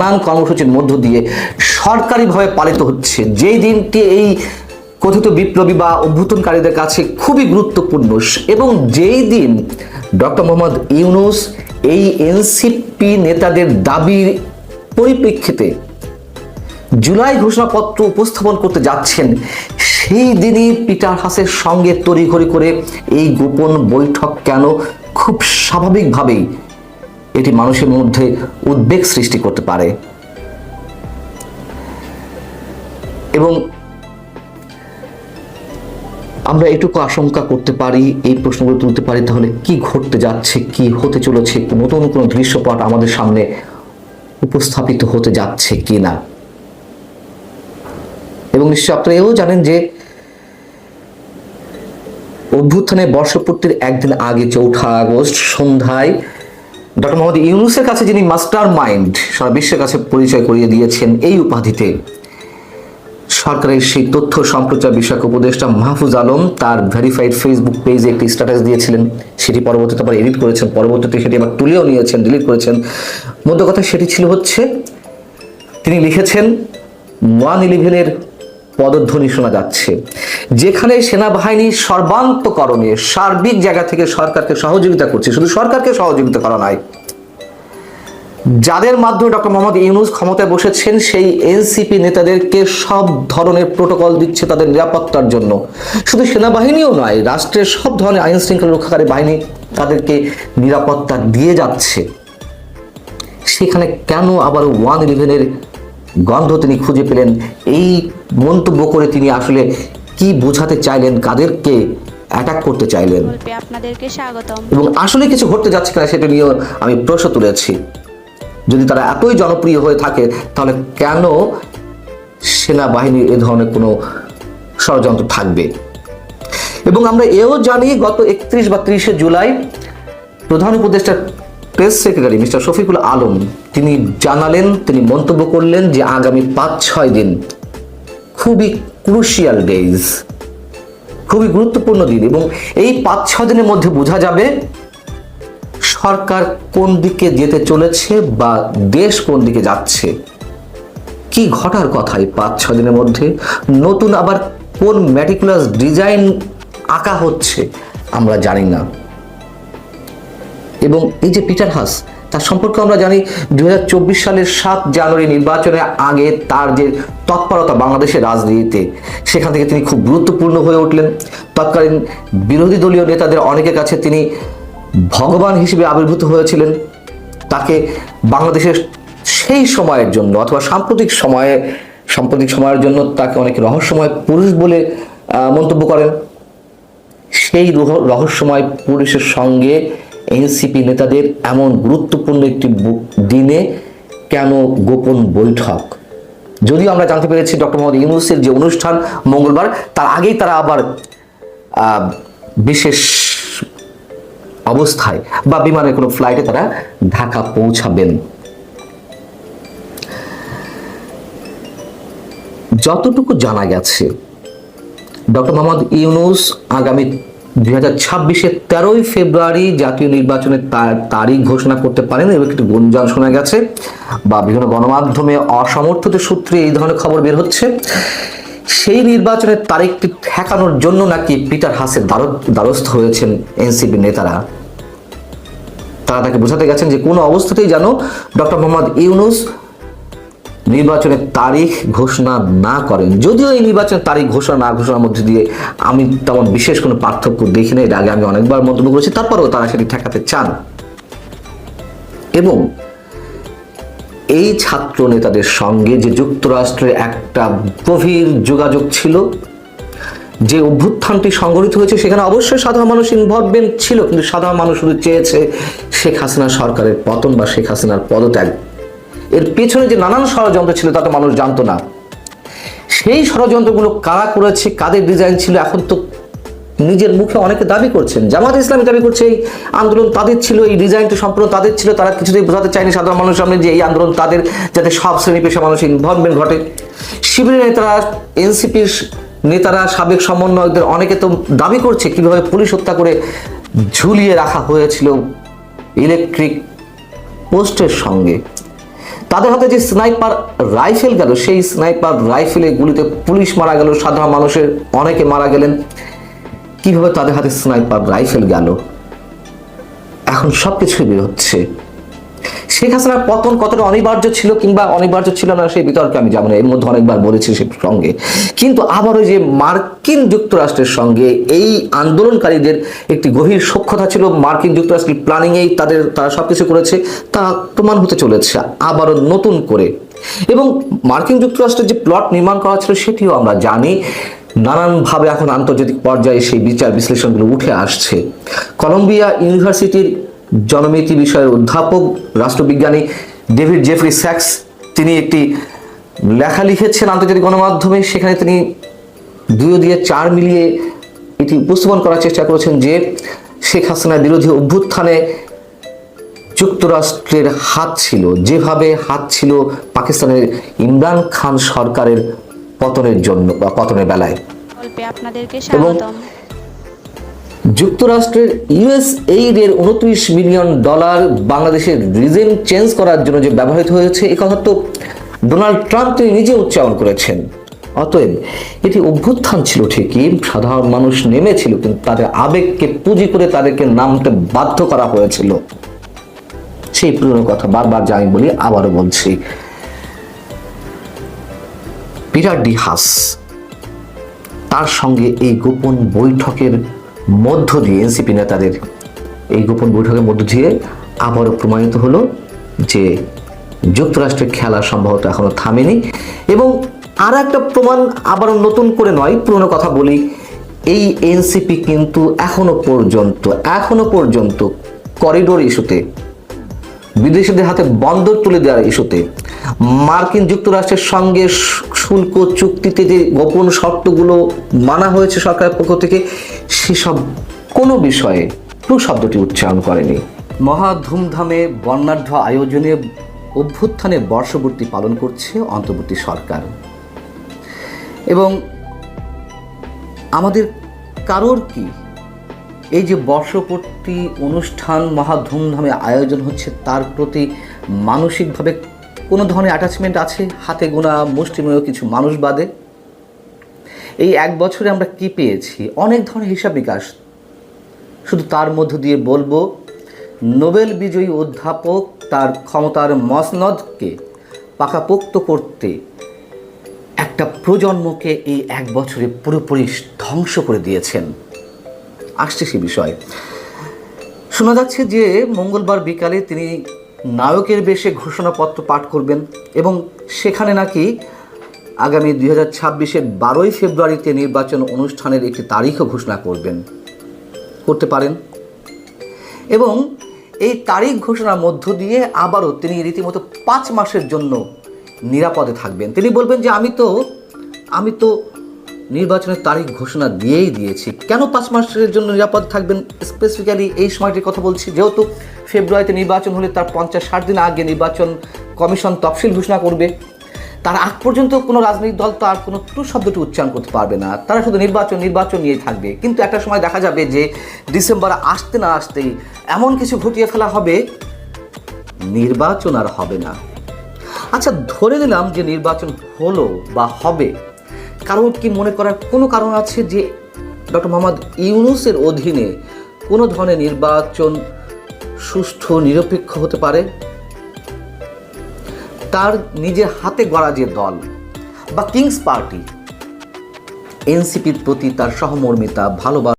নানান কর্মসূচির মধ্য দিয়ে সরকারিভাবে পালিত হচ্ছে। যেই দিনটি এই কথিত বিপ্লবী বা অভ্যুত্থানকারীদের কাছে খুবই গুরুত্বপূর্ণ এবং যেই দিন ডক্টর মোহাম্মদ ইউনুস এই এনসিপি নেতাদের দাবির পরিপ্রেক্ষিতে জুলাই ঘোষণাপত্র উপস্থাপন করতে যাচ্ছেন, সেই দিনই পিটার হাসের সঙ্গে তড়িঘড়ি করে এই গোপন বৈঠক কেন খুব স্বাভাবিকভাবেই এটি মানুষের মধ্যে উদ্বেগ সৃষ্টি করতে পারে। এবং আমরা এটুকু আশঙ্কা করতে পারি, এই প্রশ্নগুলো তুলতে পারি, তাহলে কি ঘটতে যাচ্ছে, কি হতে চলেছে নতুন কোনো দৃশ্যপট আমাদের সামনে উপস্থাপিত হতে যাচ্ছে কি না এবং নিশ্চয় আপনারা এও জানেন যে অভ্যুত্থানের বর্ষপূর্তির একদিন আগে চৌঠা আগস্ট সন্ধ্যায় ডক্টর মোহাম্মদ ইউনুসের কাছে যিনি মাস্টার মাইন্ড, সারা বিশ্বের কাছে পরিচয় করিয়ে দিয়েছেন এই উপাধিতে, সরকারের সেই তথ্য সম্প্রচার বিষয়ক উপদেষ্টা মাহফুজ আলম তার ভেরিফাইড ফেসবুক পেজে একটি স্ট্যাটাস দিয়েছিলেন। সেটি পরবর্তীতে আবার এডিট করেছেন। পরবর্তীতে সেটি আবার তুলেও নিয়েছেন ডিলিট করেছেন। মধ্য কথা সেটি ছিল হচ্ছে, তিনি লিখেছেন ওয়ান ইলেভেনের পদধ্বনি শোনা যাচ্ছে। যেখানে সেনাবাহিনী সর্বান্তকরণে সার্বিক জায়গা থেকে সরকারকে সহযোগিতা করছে। শুধু সরকারকে সহযোগিতা করা নয় যাদের মাধ্যমে ডক্টর মোহাম্মদ ইউনুস ক্ষমতায় বসেছেন সেই এনসিপি নেতাদেরকে সব ধরনের প্রোটোকল দিচ্ছে তাদের নিরাপত্তার জন্য। শুধু সেনাবাহিনীও নয় রাষ্ট্রের সব ধরনের আইন শৃঙ্খলা রক্ষাকারী বাহিনী তাদেরকে নিরাপত্তা দিয়ে যাচ্ছে। সেখানে কেন আবার ওয়ান ইলেভেনের গন্ধ তিনি খুঁজে পেলেন? এই মন্তব্য করে তিনি আসলে কি বোঝাতে চাইলেন কাদেরকে অ্যাটাক করতে চাইলেন? আপনাদেরকে স্বাগতম। এবং আসলে কিছু ঘটতে যাচ্ছে কিনা সেটা নিয়েও আমি প্রশ্ন তুলেছি। যদি তারা এতই জনপ্রিয় হয়ে থাকে, তাহলে কেন সেনাবাহিনীর এ ধরনের কোনো ষড়যন্ত্র থাকবে? এবং আমরা এও জানি গত একত্রিশ বা ত্রিশে জুলাই প্রধান উপদেষ্টার press secretary mister Shafiqul Alam, তিনি জানালেন, তিনি মন্তব্য করলেন যে আগামী পাঁচ, ছয় দিন খুবই ক্রুশিয়াল ডেজ খুবই গুরুত্বপূর্ণ দিন এবং এই পাঁচ ছ দিনের মধ্যে বোঝা যাবে সরকার কোন দিকে যেতে চলেছে বা দেশ কোন দিকে যাচ্ছে? কি ঘটার কথা এই পাঁচ ছ দিনের মধ্যে? নতুন আবার কোন ম্যাটিকুলাস ডিজাইন আঁকা হচ্ছে আমরা জানি না। এবং এই যে পিটার হাস, তার সম্পর্কে আমরা জানি দুই হাজার চব্বিশ সালের সাত জানুয়ারি নির্বাচনের আগে তার যে তৎপরতা বাংলাদেশের রাজনীতিতে, সেখান থেকে তিনি খুব গুরুত্বপূর্ণ হয়ে উঠলেন। তৎকালীন বিরোধী দলীয় নেতাদের অনেকের কাছে তিনি ভগবান হিসেবে আবির্ভূত হয়েছিলেন। তাকে বাংলাদেশের সেই সময়ের জন্য অথবা সাম্প্রতিক সময়ে, সাম্প্রতিক সময়ের জন্য তাকে অনেক রহস্যময় পুরুষ বলে মন্তব্য করেন। সেই রহস্যময় পুরুষের সঙ্গে এনসিপি নেতাদের এমন গুরুত্বপূর্ণ একটি দিনে কেন গোপন বৈঠক? যদিও আমরা জানতে পেরেছি ডক্টর মোহাম্মদ ইউনুসের যে অনুষ্ঠান মঙ্গলবার, তার আগেই তারা আবার বিশেষ অবস্থায় বা বিমানের কোনো ফ্লাইটে তারা ঢাকা পৌঁছাবেন। যতটুকু জানা গেছে, ডক্টর মোহাম্মদ ইউনুস আগামী দুই হাজার ছাব্বিশের তেরোই ফেব্রুয়ারি জাতীয় নির্বাচনের তারিখ ঘোষণা করতে পারেন এবং একটি গুঞ্জন শোনা গেছে বা বিভিন্ন গণমাধ্যমে অসমর্থিত সূত্রে এই ধরনের খবর বের হচ্ছে। সেই নির্বাচনের তারিখটি ঠেকানোর জন্য নাকি পিটার হাসের দ্বার- দ্বারস্থ হয়েছেন এনসিপি নেতারা। তারা তাকে বোঝাতে গেছেন যে কোনো অবস্থাতেই যেন ডক্টর মোহাম্মদ ইউনুস নির্বাচনের তারিখ ঘোষণা না করেন। যদিও এই নির্বাচনের তারিখ ঘোষণা না ঘোষণার মধ্যে দিয়ে আমি তেমন বিশেষ কোনো পার্থক্য দেখি না এর আগে আমি অনেকবার মন্তব্য করেছি, তারপরেও তারা সেটি ঠেকাতে চান। এবং এই ছাত্র নেতাদের সঙ্গে যে যুক্তরাষ্ট্রের একটা গভীর যোগাযোগ ছিল, যে অভ্যুত্থানটি সংগঠিত হয়েছে, সেখানে অবশ্যই সাধারণ মানুষ ইনভলভমেন্ট ছিল, কিন্তু সাধারণ মানুষ শুধু চেয়েছে শেখ হাসিনা সরকারের পতন বা শেখ হাসিনার পদত্যাগ। এর পেছনে যে নানান ষড়যন্ত্র ছিল তা তো মানুষ জানতো না। সেই ষড়যন্ত্রগুলো কারা করেছে, কাদের ডিজাইন ছিল, এখন তো নিজের মুখে অনেকে দাবি করছেন। জামাত ইসলামী দাবি করছে, এই আন্দোলন তাদের ছিল, এই ডিজাইনটা সম্পূর্ণ তাদের ছিল, তারা কিছুতেই বোঝাতে চায়নি সাধারণ মানুষের সামনে যে এই আন্দোলন তাদের যাতে সব শ্রেণি পেশা মানুষের ইনভলভমেন্ট ঘটে। শিবিরের নেতারা, এনসিপির নেতারা, সাবেক সমন্বয়কদের অনেকে তো দাবি করছে কীভাবে পুলিশ হত্যা করে ঝুলিয়ে রাখা হয়েছিল ইলেকট্রিক পোস্টের সঙ্গে। তাদের হাতে যে স্নাইপার রাইফেল গেল, সেই স্নাইপার রাইফেলে গুলিতে পুলিশ মারা গেল। সাধারণ মানুষের অনেকে মারা গেলেন। কীভাবে তাদের হাতে স্নাইপার রাইফেল গেল? এখন সবকিছুই বের হচ্ছে। শেখ হাসিনার পতন কতটা অনিবার্য ছিল কিংবা অনিবার্য ছিল না, সেই বিতর্কে আমি যাব না। এর মধ্যে অনেকবার বলেছি সে সঙ্গে। কিন্তু আবারও যে মার্কিন যুক্তরাষ্ট্রের সঙ্গে এই আন্দোলনকারীদের একটি গভীর সক্ষতা ছিল। মার্কিন যুক্তরাষ্ট্রের প্ল্যানিংয়েই তাদের, তারা সবকিছু করেছে, তা প্রমাণ হতে চলেছে আবারও নতুন করে। এবং মার্কিন যুক্তরাষ্ট্রের যে প্লট নির্মাণ করা ছিল, সেটিও আমরা জানি। নানানভাবে এখন আন্তর্জাতিক পর্যায়ে সেই বিচার বিশ্লেষণগুলো উঠে আসছে। কলম্বিয়া ইউনিভার্সিটির জনমিতি বিষয়ের অধ্যাপক, রাষ্ট্রবিজ্ঞানী ডেভিড জেফরি স্যাক্স, তিনি একটি লেখা লিখেছেন আন্তর্জাতিক গণমাধ্যমে। সেখানে তিনি দুই দিয়ে চার মিলিয়ে এটি উপস্থাপন করার চেষ্টা করেছেন যে শেখ হাসিনার বিরোধী অভ্যুত্থানে যুক্তরাষ্ট্রের হাত ছিল। যেভাবে হাত ছিল পাকিস্তানের ইমরান খান সরকারের পতনের জন্য বা পতনের বেলায়। স্বাগতম। যুক্তরাষ্ট্রের ইউএস এইডের উনত্রিশ মিলিয়ন ডলার বাংলাদেশের রিজেন চেঞ্জ করার জন্য যে ব্যবহৃত হয়েছে এ কথা তো ডোনাল্ড ট্রাম্প তিনি নিজে উচ্চারণ করেছেন। অতএব এটি অভ্যুত্থান ছিল ঠিকই সাধারণ মানুষ নেমেছিল কিন্তু তাদের আবেগকে পুঁজি করে তাদেরকে নামতে বাধ্য করা হয়েছিল। সেই পুরনো কথা বারবার যা আমি বলি আবারও বলছি। পিটার ডি হাস তার সঙ্গে এই গোপন বৈঠকের মধ্য দিয়ে এনসিপি নেতাদের এই গোপন বৈঠকের মধ্য দিয়ে আবারও প্রমাণিত হলো যে যুক্তরাষ্ট্রের খেলা সম্ভবত এখনও থামেনি এবং আর একটা প্রমাণ আবারও নতুন করে নয়, পুরনো কথা বলি, এই এনসিপি কিন্তু এখনও পর্যন্ত এখনও পর্যন্ত করিডোর ইস্যুতে বিদেশিদের হাতে বন্দর তুলে দেওয়ার ইস্যুতে মার্কিন যুক্তরাষ্ট্রের সঙ্গে শুল্ক চুক্তিতে যে গোপন শর্তগুলো মানা হয়েছে সরকারের পক্ষ থেকে, সেসব কোনো বিষয়ে টু শব্দটি উচ্চারণ করেনি। মহা ধুমধামে বর্ণাঢ্য আয়োজনে অভ্যুত্থানে বর্ষপূর্তি পালন করছে অন্তর্বর্তী সরকার। এবং আমাদের কারোর কি এই যে বর্ষপূর্তি অনুষ্ঠান মহা ধুমধামে আয়োজন হচ্ছে, তার প্রতি মানসিকভাবে কোনো ধরনের অ্যাটাচমেন্ট আছে? হাতে গোনা, মুষ্টিমেয় কিছু মানুষ বাদে? এই এক বছরে আমরা কি পেয়েছি? অনেক ধরনের হিসাব নিকাশ। শুধু তার মধ্য দিয়ে বলব, নোবেল বিজয়ী অধ্যাপক তার ক্ষমতার মসনদকে পাকাপোক্ত করতে একটা প্রজন্মকে এই এক বছরে পুরোপুরি ধ্বংস করে দিয়েছেন। আসছে সে বিষয়। শোনা যাচ্ছে যে মঙ্গলবার বিকালে তিনি নায়কের বেশে ঘোষণাপত্র পাঠ করবেন এবং সেখানে নাকি আগামী দুই হাজার ছাব্বিশের বারোই ফেব্রুয়ারিতে নির্বাচন অনুষ্ঠানের একটি তারিখও ঘোষণা করবেন। করতে পারেন। এবং এই তারিখ ঘোষণার মধ্য দিয়ে আবারও তিনি রীতিমতো পাঁচ মাসের জন্য নিরাপদে থাকবেন। তিনি বলবেন যে, আমি তো আমি তো নির্বাচনের তারিখ ঘোষণা দিয়েই দিয়েছি। কেন পাঁচ মাসের জন্য নিরাপদ থাকবেন? স্পেসিফিক্যালি এই সময়টির কথা বলছি। যেহেতু ফেব্রুয়ারিতে নির্বাচন হলে তার পঞ্চাশ ষাট দিন আগে নির্বাচন কমিশন তফসিল ঘোষণা করবে। তার আগ পর্যন্ত কোনো রাজনৈতিক দল তো আর কোনো টু শব্দটি উচ্চারণ করতে পারবে না। তারা শুধু নির্বাচন নির্বাচন নিয়েই থাকবে। কিন্তু একটা সময় দেখা যাবে যে ডিসেম্বর আসতে না আসতেই এমন কিছু ঘটিয়ে ফেলা হবে, নির্বাচন আর হবে না। আচ্ছা ধরে নিলাম যে নির্বাচন হলো বা হবে কারণ কি মনে করার কোনো কারণ আছে যে ডক্টর মোহাম্মদ ইউনুসের অধীনে কোনো ধরনের নির্বাচন সুষ্ঠু, নিরপেক্ষ হতে পারে? তার নিজের হাতে গড়া যে দল বা কিংস পার্টি, এনসিপির প্রতি তার সহমর্মিতা, ভালোবাসা